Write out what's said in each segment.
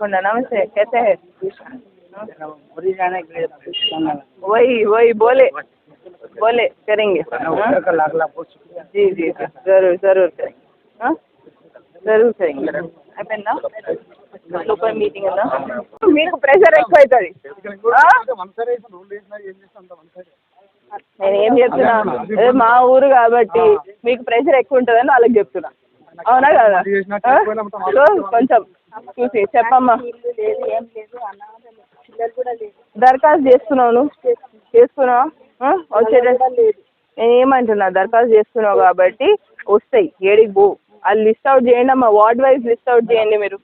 తప్పకుండా నమస్తే कैसे है पूरी जाने के लिए धन्यवाद वही वही बोले बोले करेंगे हाँ? का लाख लाख बहुत शुक्रिया जी जी जी, जरूर जरूर करेंगे हाँ? जरूर करेंगे అయిపోయిందా సూపర్ మీటింగ్ ఉందా మీకు ప్రెషర్ ఎక్కువ అవుతుంది నేను ఏం చెప్తున్నా అదే మా ఊరు కాబట్టి మీకు ప్రెషర్ ఎక్కువ ఉంటుందని వాళ్ళకి చెప్తున్నా అవునా కదా? కొంచెం చూసి చెప్పమ్మా. దరఖాస్తు చేసుకున్నావా ఆ? వచ్చేటట్టు నేను ఏమంటున్నా దరఖాస్తు చేసుకున్నావు కాబట్టి వస్తాయి ఏడికి పో అది లిస్ట్ అవుట్ చేయండి అమ్మా వార్డ్ వైజ్ లిస్ట్ అవుట్ చేయండి మీరు?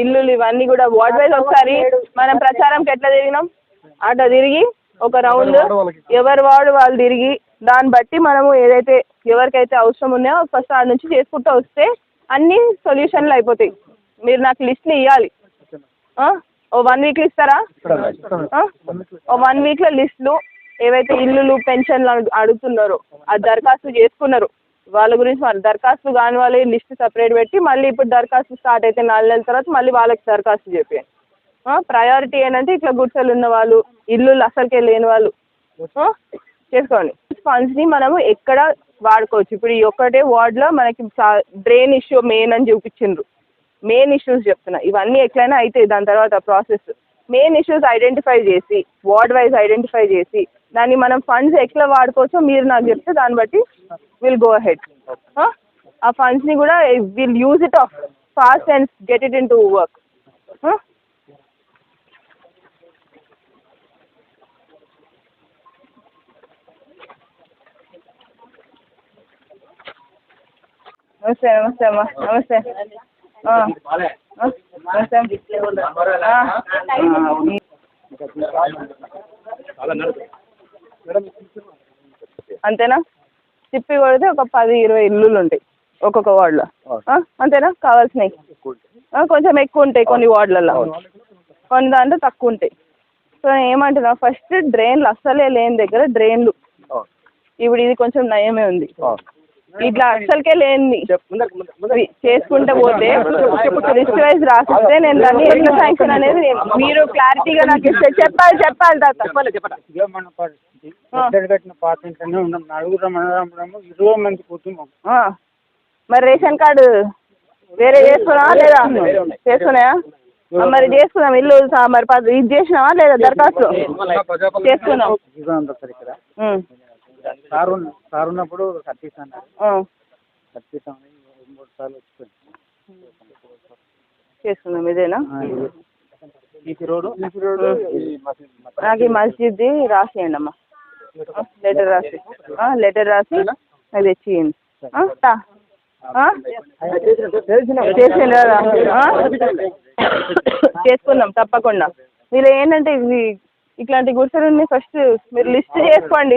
ఇల్లులు ఇవన్నీ కూడా వార్డ్ వైజ్ ఒకసారి మనం ప్రచారంకి ఎట్లా తిరిగినాం? అట్లా తిరిగి ఒక రౌండ్ ఎవరి వార్డు వాళ్ళు తిరిగి దాన్ని బట్టి మనము ఏదైతే ఎవరికైతే అవసరం ఉన్నాయో ఫస్ట్ ఆడ నుంచి చేసుకుంటూ వస్తే అన్ని సొల్యూషన్లు అయిపోతాయి. మీరు నాకు లిస్ట్లు ఇవ్వాలి? ఓ వన్ వీక్ ఇస్తారా? ఓ వన్ వీక్లో లిస్టులు ఏవైతే ఇల్లులు పెన్షన్లు అడుగు- అడుగుతున్నారో ఆ దరఖాస్తు చేసుకున్నారు. వాళ్ళ గురించి వాళ్ళు దరఖాస్తు కాని వాళ్ళే లిస్ట్ సపరేట్ పెట్టి మళ్ళీ ఇప్పుడు దరఖాస్తు స్టార్ట్ అయితే నాలుగు నెలల తర్వాత మళ్ళీ వాళ్ళకి దరఖాస్తు చెప్పాను ప్రయారిటీ ఏంటంటే ఇట్లా గుడిసెలు ఉన్న వాళ్ళు ఇల్లులు అసలుకే లేని వాళ్ళు? చేసుకోండి. ఫండ్స్ని మనము ఎక్కడ వాడుకోవచ్చు? ఇప్పుడు ఈ ఒక్కటే వార్డ్లో మనకి డ్రైన్ ఇష్యూ మెయిన్ అని చూపించిండ్రు. మెయిన్ ఇష్యూస్ చెప్తున్నా. ఇవన్నీ ఎట్లయినా అవుతాయి దాని తర్వాత ప్రాసెస్. మెయిన్ ఇష్యూస్ ఐడెంటిఫై చేసి వార్డ్ వైజ్ ఐడెంటిఫై చేసి దాన్ని మనం ఫండ్స్ ఎట్లా వాడుకోవచ్చో మీరు నాకు చెప్తే దాన్ని బట్టి విల్ గో హెడ్ ఆ ఫండ్స్ని కూడా will use it of fast and get it in to work నమస్తే నమస్తే అమ్మా. నమస్తే. అంతేనా? తిప్పి కొడితే ఒక పది ఇరవై ఇల్లులు ఉంటాయి ఒక్కొక్క వార్డులో. అంతేనా? కావాల్సినవి. కొంచెం ఎక్కువ ఉంటాయి కొన్ని వార్డులలో. కొన్ని దాంట్లో తక్కువ ఉంటాయి. సో నేను ఏమంటున్నా ఫస్ట్ డ్రైన్లు అస్సలే లేని దగ్గర డ్రైన్లు ఇప్పుడు ఇది కొంచెం నయమే ఉంది. ఇట్లా అస్సలకే లేని చేసుకుంటే పోతే లిస్ట్ వైజ్ రాసిస్తే నేను దాన్ని ఎట్లా శాంక్షన్ అనేది నేను- మీరు క్లారిటీగా నాకు ఇస్తే చెప్పాలి చెప్పాలి తాత. కట్టిన ఉన్నాం. నలుగురు ఇరవై మంది. మరి రేషన్ కార్డు వేరే చేసుకున్నావా లేదా? చేసుకున్నాయా? మరి చేసుకున్నాం ఇల్లు మరి ఇది చేసినావా లేదా దరఖాస్తు? చేసుకున్నాం. సార్ ఉన్న- ఉన్నప్పుడు కట్టిస్తాను. మూడు సార్లు వచ్చిపోయింది. చేసుకున్నాం ఇదేనా? EC road? ఈసీ రోడ్డు ఈ మసీద్ మసీద్. నాకు ఈ మస్జిద్ది రాసియండి అమ్మా. లెటర్ రాసి. లెటర్ రాసి అది తెచ్చియండి? చేసిండ్రా? చేసుకుందాం తప్పకుండా. మీరు ఏంటంటే ఇవి ఇట్లాంటి గుడిసెలు ఫస్ట్ మీరు లిస్ట్ చేసుకోండి.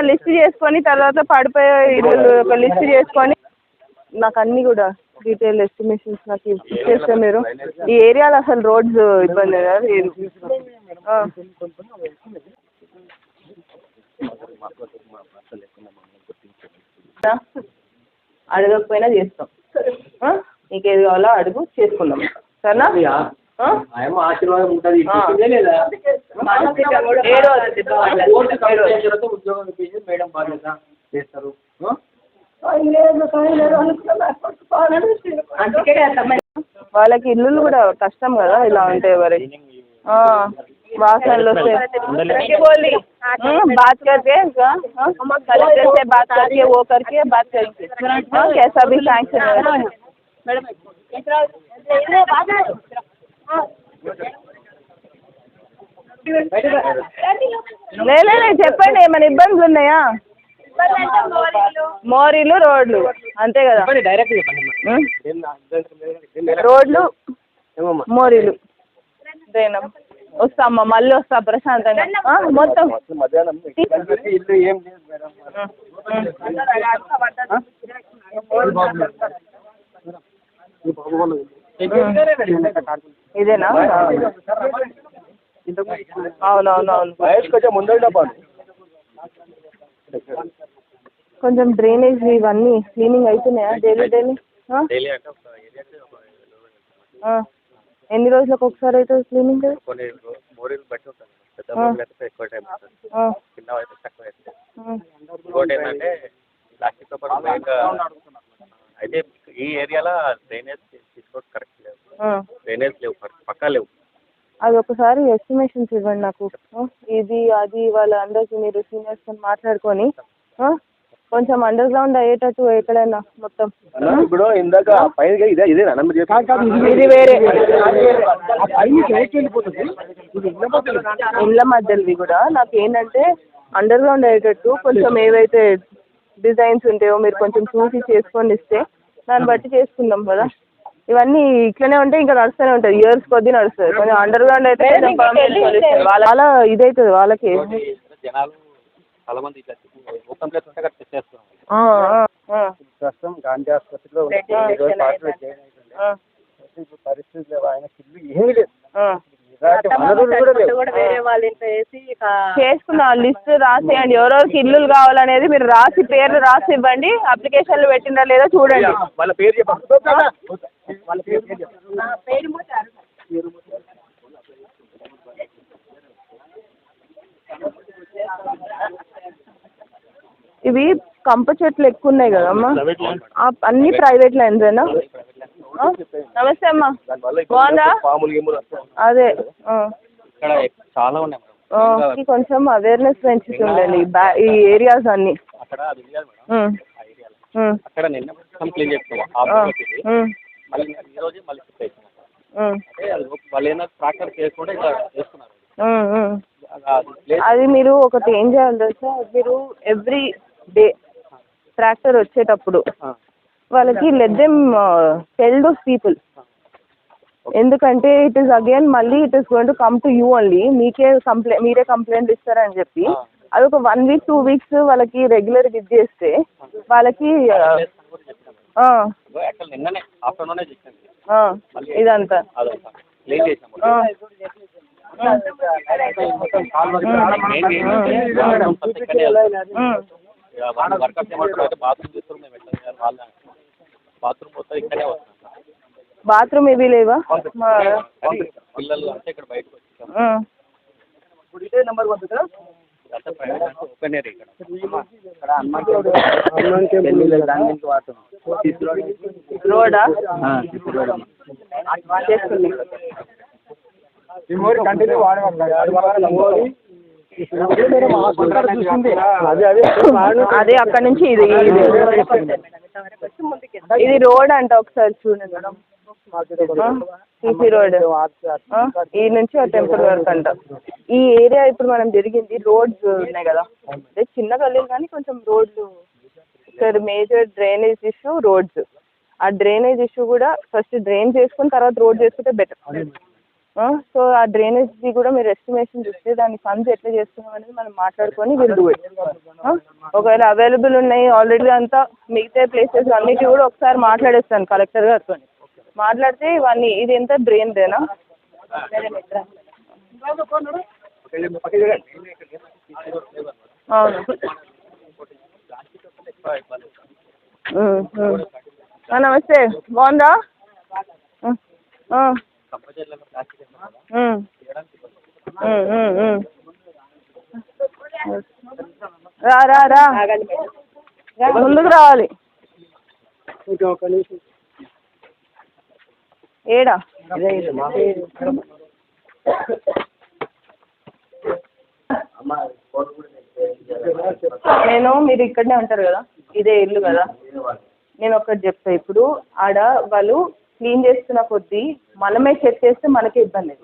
లిస్ట్ చేసుకొని తర్వాత పడిపోయే ఇల్లు ఒక లిస్ట్ చేసుకొని నాకు అన్నీ కూడా డీటెయిల్ ఎస్టిమేషన్స్ నాకు ఇచ్చేస్తే మీరు. ఈ ఏరియాలో అసలు రోడ్స్ ఇబ్బంది. అడగకపోయినా చేస్తాం. ఆ? నీకు ఏది కావాలో అడుగు చేసుకుందాం. సరేనా? ఆయమ్మ ఆశీర్వాదం ఉంటుంది ఆ. ఇచ్చిందే లేదా ఏడో అది కోర్టు ఏడో కంప్లైంట్ చేస్తే ఉద్యోగం ఇప్పించి మేడం బాధ్యత చేస్తారు ఆ? వాళ్ళకి ఇల్లులు కూడా కష్టం కదా ఇలా ఉంటే మరి ఆ, వాసనలు వస్తాయి हम्म, बात करके हाँ, हाँ, कलेक्टर से बात करके वो करके बात करेंगे हाँ, कैसा भी सैंक्शन है లే లే లే, చెప్పండి ఏమైనా ఇబ్బందులు ఉన్నాయా? మోరీలు రోడ్లు అంతే కదా. రోడ్లు ఏమమ్మా మోరీలు. దేనం వస్తామ్మా మళ్ళీ వస్తా ప్రశాంతంగా. ఆ, మొత్తం. మధ్యాహ్నం లేదు. ఇదేనా? అవునవునవును. కొంచెం ముందర పాడు. కొంచెం డ్రైనేజ్ ఇవన్నీ క్లీనింగ్ అవుతున్నాయా డైలీ డైలీ? ఎన్ని రోజులకు ఒకసారి అవుతుంది క్లీనింగ్? అయితే ఎక్కువ టైం పడుతుంది. చిన్న అయితే తక్కువ అవుతుంది ఇంకోటి ఏంటంటే ప్లాస్టిక్ పేపర్ అయితే ఈ ఏరియాలో డ్రైనేజ్ తీసుకోవడం కరెక్ట్ లేవు డ్రైనేజ్ లేవు పక్క- లేవు. అది ఒకసారి ఎస్టిమేషన్స్ ఇవ్వండి నాకు. ఇది అది వాళ్ళ అందరికి మీరు సీనియర్స్ మాట్లాడుకొని కొంచెం అండర్ గ్రౌండ్ అయ్యేటట్టు ఎక్కడైనా మొత్తం. ఇప్పుడు ఇందాక పైన ఇదే ఇదే ఇది వేరే. ఇళ్ళ మధ్యలోవి కూడా. నాకు ఏంటంటే అండర్ గ్రౌండ్ అయ్యేటట్టు కొంచెం ఏవైతే డిజైన్స్ ఉంటాయో మీరు కొంచెం చూసి చేసుకొని ఇస్తే దాన్ని బట్టి చేసుకుందాం కదా. ఇవన్నీ ఇట్లనే ఉంటే ఇంకా నడుస్తూనే ఉంటుంది ఇయర్స్ కొద్దీ నడుస్తుంది కొంచెం అండర్ గ్రౌండ్ అయితే. వాళ్ళ ఇదవుతుంది వాళ్ళకి. ప్రస్తుతం గాంధీ ఆసుపత్రిలో పరిస్థితి లేవు. ఆయనకి ఇల్లు ఏమీ లేదు. చేసుకున్నాం లిస్ట్ రాసేయండి. ఎవరెవరికి ఇల్లులు కావాలనేది మీరు రాసి పేర్లు రాసి ఇవ్వండి అప్లికేషన్లు పెట్టిందా లేదో చూడండి. వాళ్ళ పేరు చెప్పండి. వాళ్ళ పేరు చెప్పండి ఇవి కంప చెట్లు ఎక్కువ ఉన్నాయి కదమ్మా అన్ని ప్రైవేట్ లైన్సేనా ఆ? నమస్తే అమ్మా. బాగుందా. అదే చాలా ఉన్నాయి కొంచెం అవేర్నెస్ పెంచుతుండండి బ్యా- ఈ ఏరియాస్ అన్ని. అక్కడ నిన్న మొత్తం మళ్ళీ ఈ రోజు మళ్ళీ షిఫ్ట్ అంటే అది వాళ్ళు ఇలా చేస్తున్నారు. మీరు ఒకటి ఏం చేయాలి తెలుసా? మీరు ఎవ్రీ డే ట్రాక్టర్ వచ్చేటప్పుడు వాళ్ళకి let them tell those people ఎందుకంటే ఇట్ ఈస్ అగైన్ మళ్ళీ it is going to come to you only మీకే కంప్లైంట్ మీరే కంప్లైంట్ ఇస్తారని చెప్పి అది ఒక వన్ వీక్ టూ వీక్స్ వాళ్ళకి రెగ్యులర్ ఇది చేస్తే వాళ్ళకి నిన్ననే ఆఫ్టర్నూనే ఇదంతా. క్లీన్ చేసాము బాత్రూమ్ ఇక్కడే బాత్రూమ్ వస్తాం ఇవి లేవా పిల్లలు అంటే ఇక్కడ బయటకు వచ్చాం నెంబర్ పంపుతా అంతా ప్రైవేట్ అంటే ఓపెన్ ఏరియా ఇక్కడ. ఇక్కడ హనుమాన్ టెంపుల్ హనుమాన్ టెంపుల్ దాని గురించి వాడుతున్నాం రోడా ఆ, చేసుకుంది ఈ మోరీ కంటిన్యూ వాడవాలి అదే అదే. అదే అక్కడ నుంచి ఇది ఇది. ఇది రోడ్ అంట ఒకసారి చూడండి సిసి రోడ్. ఈ నుంచి ఆ టెంపుల్ వరకు అంట. ఈ ఏరియా ఇప్పుడు మనం జరిగింది రోడ్స్ ఉన్నాయి కదా. అదే చిన్న గల్లీలు కానీ కొంచెం రోడ్లు. Sir major drainage issue roads. ఆ డ్రైనేజ్ ఇష్యూ కూడా ఫస్ట్ డ్రైన్ చేసుకుని తర్వాత రోడ్ చేసుకుంటే బెటర్. సో ఆ డ్రైనేజ్ది కూడా మీరు ఎస్టిమేషన్ ఇస్తే దాని ఫండ్స్ ఎట్లా చేస్తున్నాం అనేది మనం మాట్లాడుకొని విల్ డూ ఇట్. ఒకవేళ అవైలబుల్ ఉన్నాయి ఆల్రెడీ అంతా మిగతా ప్లేసెస్ అన్నిటి కూడా ఒకసారి మాట్లాడేస్తాను కలెక్టర్ గారితో మాట్లాడితే ఇవన్నీ ఇది ఎంత బ్రెయిన్దేనా అవును. నమస్తే. బాగుందా? రా రా రా. ముందుకు రావాలి. ఒక నిమిషం. ఏడా? నేను మీరు ఇక్కడనే ఉంటారు కదా? ఇదే ఇల్లు కదా? నేను ఒకటి చెప్తా ఇప్పుడు. ఆడ వాళ్ళు క్లీన్ చేస్తున్న కొద్దీ మనమే చెక్ చేస్తే మనకే ఇబ్బంది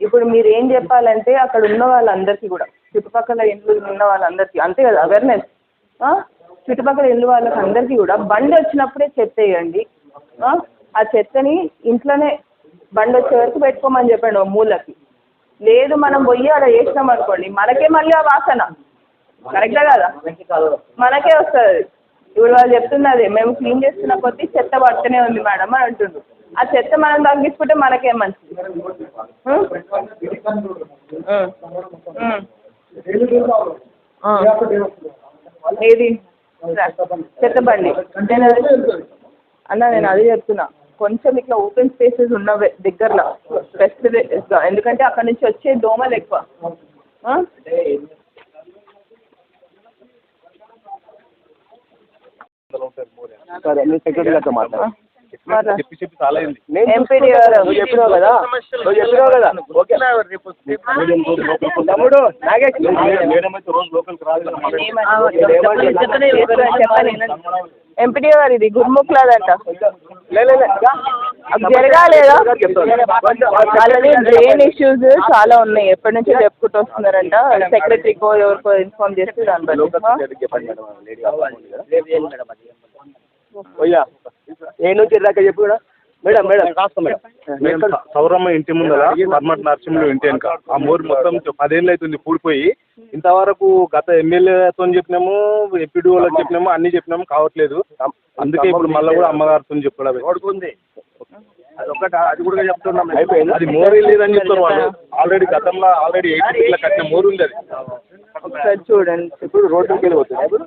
ఇప్పుడు మీరు ఏం చెప్పాలంటే అక్కడ ఉన్న వాళ్ళందరికీ కూడా చుట్టుపక్కల ఇల్లు ఉన్న వాళ్ళందరికీ అంతే కదా అవేర్నెస్ చుట్టుపక్కల ఇల్లు వాళ్ళకి అందరికీ కూడా బండి వచ్చినప్పుడే చెక్ చేయండి. ఆ? చెత్తని ఇంట్లోనే బండి వచ్చే వరకు పెట్టుకోమని చెప్పండి ఓ మూలకి. లేదు మనం పోయి ఆడ వేసినాం అనుకోండి మనకే మళ్ళీ ఆ వాసన. కరెక్టే కదా? మనకే వస్తుంది. ఇప్పుడు వాళ్ళు చెప్తున్నది మేము క్లీన్ చేస్తున్న కొద్దీ చెత్త పడుతూనే ఉంది మేడం అని అంటుండ్రు ఆ చెత్త మనం తగ్గించుకుంటే మనకే మంచిది. ఏది? చెత్త బండి. నేను అది అన్న నేను అది చెప్తున్నా. కొంచెం ఇట్లా ఓపెన్ స్పేసెస్ ఉన్నవే దగ్గరలో. స్పెసిఫిక్గా ఎందుకంటే అక్కడ నుంచి వచ్చే దోమలు ఎక్కువ? సరే నేను సెక్రటరీ గారితో మాట్లాడు. మాట్లా- చెప్పి చెప్పి చాలా అయింది. నేను ఎంపీడీ చూసుకుంటా. గారు. నువ్వు చెప్పినావు కదా? నువ్వు చెప్పినావు కదా? ఓకే. తమ్ముడు నాగేష్. మేడం అయితే రోజు లోకల్కి రాదు కదా మాకు. ఎంపీడీ గారు ఇది. అది జరగాలేదా? డ్రైన్ ఇష్యూస్ చాలా ఉన్నాయి. ఎప్పటి నుంచో చెప్పుకుంటూ వస్తున్నారంట. సెక్రటరీకో ఎవరికో ఇన్ఫార్మ్ చేస్తే దాన్ని బట్టి. పోయ్యా ఏ నుంచి చెప్పు కూడా. Madam madam. రాస్తా మేడం. సౌరమ్మ ఇంటి ముందర పర్మట్ నరసింహులు ఇంటి వెనుక. ఆ మోరు మొత్తం పదేళ్ళు అవుతుంది కూడిపోయి ఇంతవరకు గత ఎమ్మెల్యేతో చెప్పినాము ఎంపీడీఓలకు చెప్పినాము అన్ని చెప్పినాము కావట్లేదు. అందుకే ఇప్పుడు మళ్ళీ కూడా అమ్మగారితో చెప్పడం అది కూడా చెప్తున్నాం అయిపోయింది. అది మోరు లేదని చెప్తారు వాళ్ళు. ఆల్రెడీ గతంలో ఆల్రెడీ ఎయిటీ ఫీట్ల కట్టిన మోరు ఉంది అది. ఒకసారి చూడండి. ఇప్పుడు రోడ్డుకి వెళ్ళిపోతుంది.